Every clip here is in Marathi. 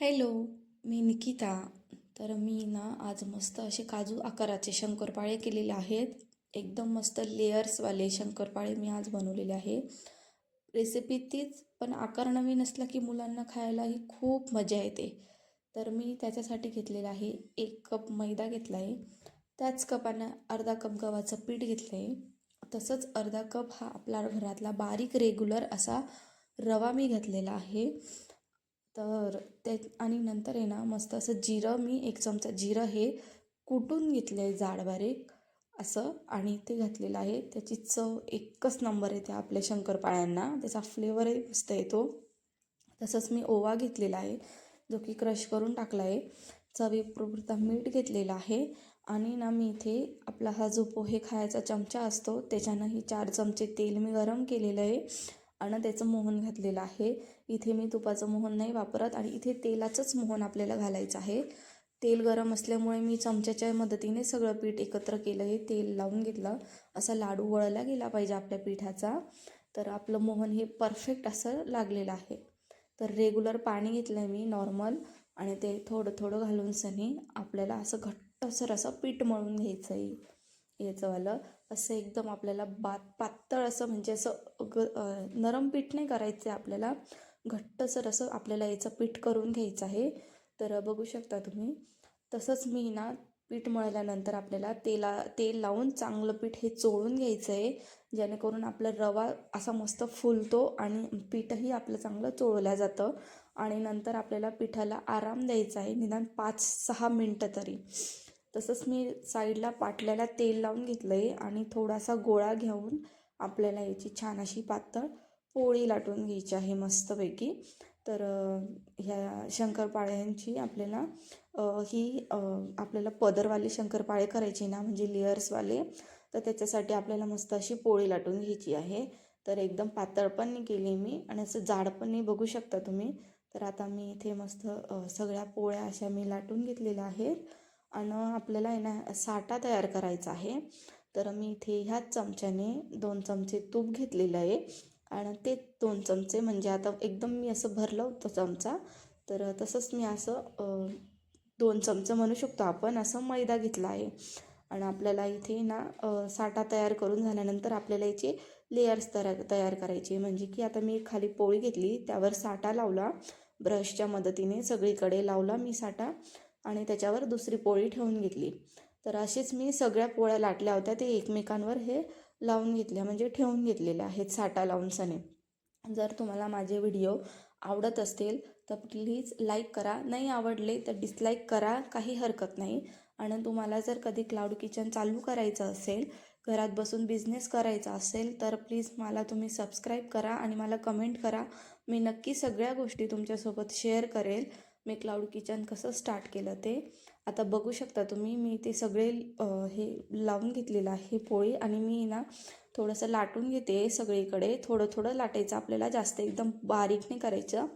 हॅलो मी निकिता. तर मी ना आज मस्त असे काजू आकाराचे शंकरपाळे केलेले आहेत. एकदम मस्त लेयर्सवाले शंकरपाळे मी आज बनवलेले आहे. रेसिपी तीच पण आकार नवीन असला की मुलांना खायलाही खूप मजा येते. तर मी त्याच्यासाठी घेतलेला आहे एक कप मैदा घेतला आहे त्याच कपानं अर्धा कप गव्हाचं पीठ घेतलं आहे तसंच अर्धा कप हा आपला घरातला बारीक रेग्युलर असा रवा मी घेतलेला आहे. तर ते आणि नंतर आहे ना मस्त असं जिरं मी एक चमचा जिरं हे कुटून घेतलं आहे जाड बारीक असं आणि ते घातलेलं आहे. त्याची चव एकच नंबर येते आपल्या शंकरपाळ्यांना. त्याचा फ्लेवरही मस्त येतो तसंच मी ओवा घेतलेला आहे जो की क्रश करून टाकला आहे. चवीपुरता मीठ घेतलेला आहे. आणि ना मी इथे आपला हा जो पोहे खायचा चमचा असतो त्याच्यानं ही चार चमचे तेल मी गरम केलेलं आहे. आणि त्याचं मोहन घातलेलं आहे. इथे मी तुपाचं मोहन नाही वापरत आणि इथे तेलाचंच मोहन आपल्याला घालायचं आहे. तेल गरम असल्यामुळे मी चमच्याच्या मदतीने सगळं पीठ एकत्र केलं आहे. तेल लावून घेतलं. असा लाडू वळला गेला पाहिजे आपल्या पिठाचा. तर आपलं मोहन हे परफेक्ट असं लागलेलं आहे. तर रेग्युलर पाणी घेतलं आहे मी नॉर्मल आणि ते थोडं थोडं घालून सनी आपल्याला असं घट्टसर असं पीठ मळून घ्यायचं आहे याचंवालं असं एकदम आपल्याला बात पातळ असं म्हणजे असं ग नरम पीठ नाही करायचं आहे आपल्याला घट्टसर असं आपल्याला याचं पीठ करून घ्यायचं आहे. तर बघू शकता तुम्ही. तसंच मी ना पीठ मळल्यानंतर आपल्याला तेला तेल लावून चांगलं पीठ हे चोळून घ्यायचं आहे जेणेकरून आपला रवा असा मस्त फुलतो आणि पीठही आपलं चांगलं चोळलं जातं. आणि नंतर आपल्याला पिठाला आराम द्यायचा आहे. निदान पाच सहा मिनटं तरी. तसंच मी साईडला पाटल्याला तेल लावून घेतलं आहे आणि थोडासा गोळा घेऊन आपल्याला याची छान अशी पातळ पोळी लाटून घ्यायची आहे मस्तपैकी. तर ह्या शंकरपाळ्यांची आपल्याला ही आपल्याला पदरवाले शंकरपाळे करायचे ना म्हणजे लेयर्सवाले तर त्याच्यासाठी आपल्याला मस्त अशी पोळी लाटून घ्यायची आहे. तर एकदम पातळ पण केली मी आणि असं जाड पण नाही बघू शकता तुम्ही. तर आता मी इथे मस्त सगळ्या पोळ्या अशा मी लाटून घेतलेल्या आहेत. आणि आपल्याला आहे ना साठा तयार करायचा आहे. तर मी इथे ह्याच चमच्याने दोन चमचे तूप घेतलेलं आहे. आणि ते दोन चमचे म्हणजे आता एकदम मी असं भरलं होतं चमचा. तर तसंच मी असं दोन चमचं म्हणू शकतो आपण असं मैदा घेतला आहे. आणि आपल्याला इथे ना साठा तयार करून झाल्यानंतर आपल्याला याचे लेयर्स तयार तयार करायचे. म्हणजे की आता मी खाली पोळी घेतली त्यावर साठा लावला. ब्रशच्या मदतीने सगळीकडे लावला मी साठा. आणि त्याच्यावर दुसरी पोळी ठेवून घेतली. तर अशीच मी सगळ्या पोळ्या लाटल्या होत्या. ते एकमेकांवर हे लावून घेतल्या म्हणजे ठेवून घेतलेल्या आहेत साठा लावून सने. जर तुम्हाला माझे व्हिडिओ आवडत असतील तर प्लीज लाईक करा. नाही आवडले तर डिसलाईक करा काही हरकत नाही. आणि तुम्हाला जर कधी क्लाउड किचन चालू करायचं असेल घरात बसून बिझनेस करायचा असेल तर प्लीज मला तुम्ही सबस्क्राईब करा आणि मला कमेंट करा. मी नक्की सगळ्या गोष्टी तुमच्यासोबत शेअर करेल. मी क्लाउड किचन कसं स्टार्ट केलं ते आता बघू शकता तुम्ही मी ते सगळे हे लावून घेतलेलं आहे पोळी आणि मी ना थोडंसं लाटून घेते सगळीकडे. थोडं थोडं लाटायचं आपल्याला जास्त एकदम बारीक नाही करायचं.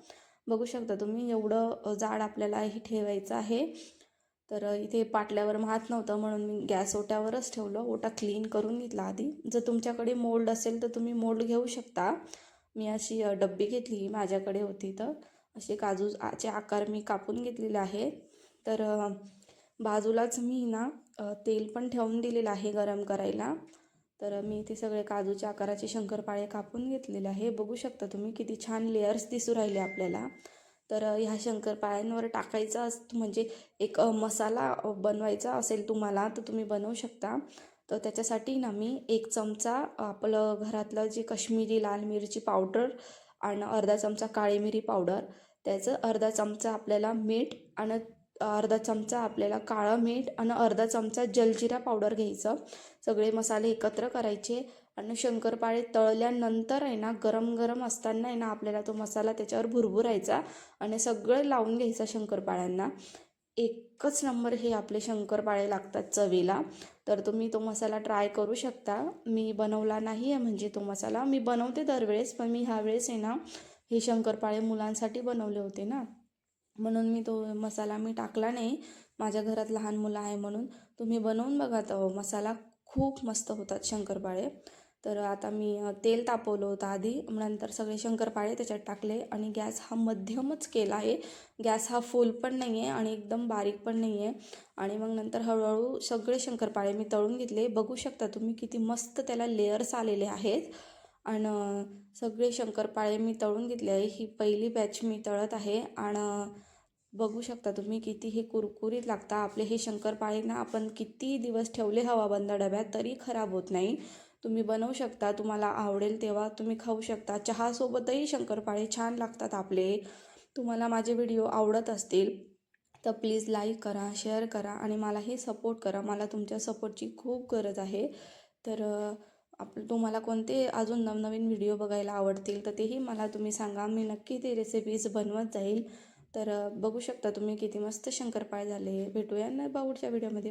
बघू शकता तुम्ही एवढं जाड आपल्याला हे ठेवायचं आहे. तर इथे पाटल्यावर माहत नव्हतं म्हणून मी गॅस ओट्यावरच ठेवलं. ओटा क्लीन करून घेतला आधी. जर तुमच्याकडे मोल्ड असेल तर तुम्ही मोल्ड घेऊ शकता. मी अशी डब्बी घेतली माझ्याकडे होती तर. असे काजूचे आकार मी कापून घेतलेले आहे तर बाजूलाच मी ना तेल पण ठेवून दिलेलं आहे गरम करायला. तर मी ते सगळे काजूच्या आकाराचे शंकरपाळे कापून घेतलेले आहे. बघू शकता तुम्ही किती छान लेयर्स दिसू राहिले आपल्याला. तर ह्या शंकरपाळ्यांवर टाकायचा अस म्हणजे एक मसाला बनवायचा असेल तुम्हाला तर तुम्ही बनवू शकता. तर त्याच्यासाठी ना मी एक चमचा आपलं घरातलं जे कश्मीरी लाल मिरची पावडर आणि अर्धा चमचा काळी मिरी पावडर. त्याचं अर्धा चमचा आपल्याला मीठ आणि अर्धा चमचा आपल्याला काळं मीठ आणि अर्धा चमचा जलजिरा पावडर घ्यायचं. सगळे मसाले एकत्र करायचे आणि शंकरपाळे तळल्यानंतर आहे ना गरम गरम असताना आहे ना आपल्याला तो मसाला त्याच्यावर भुरभुरायचा आणि सगळं लावून घ्यायचा शंकरपाळ्यांना. एकच नंबर हे आपले शंकरपाळे लागतात चवीला. तर तुम्ही तो मसाला ट्राय करू शकता. मी बनवला नाही आहे म्हणजे तो मसाला. मी बनवते दरवेळेस पण मी ह्यावेळेस आहे ना हे शंकरपाळे मुलांसाठी बनवले होते ना. म्हणून मी तो मसाला मी टाकला नाही. माझ्या घरात लहान मुलं आहे म्हणून. तुम्ही बनवून बघा तो मसाला. खूप मस्त होतात शंकरपाळे. तर आता मी तेल तापवलं होतं आधी नंतर सगळे शंकरपाळे त्याच्यात टाकले आणि गॅस हा मध्यमच केला आहे. गॅस हा फुल पण नाही आहे आणि एकदम बारीक पण नाही आहे. आणि मग नंतर हळूहळू सगळे शंकरपाळे मी तळून घेतले. बघू शकता तुम्ही किती मस्त त्याला लेअर्स आलेले आहेत. आणि सगळे शंकरपाळे मी तळून घेतले आहे. ही पहिली बॅच मी तळत आहे. आणि बघू शकता तुम्ही किती हे कुरकुरीत लागता. आपले हे शंकरपाळे ना आपण किती दिवस ठेवले हवाबंद डब्यात तरी खराब होत नाही. तुम्ही बनवू शकता तुम्हाला आवडेल तेव्हा तुम्ही खाऊ शकता. चहासोबतही शंकरपाळे छान लागतात आपले. तुम्हाला माझे व्हिडिओ आवडत असतील तर प्लीज लाईक करा शेअर करा आणि मलाही सपोर्ट करा. मला तुमच्या सपोर्टची खूप गरज आहे. तर आप तुम्हाला कोणते अजून नवनवीन व्हिडिओ बघायला आवडतील तर तेही मला तुम्ही सांगा. मी नक्की ते रेसिपीज बनवत जाईल. तर बघू शकता तुम्ही किती मस्त शंकरपाळे झाले. भेटूया ना बाऊडच्या व्हिडिओमध्ये.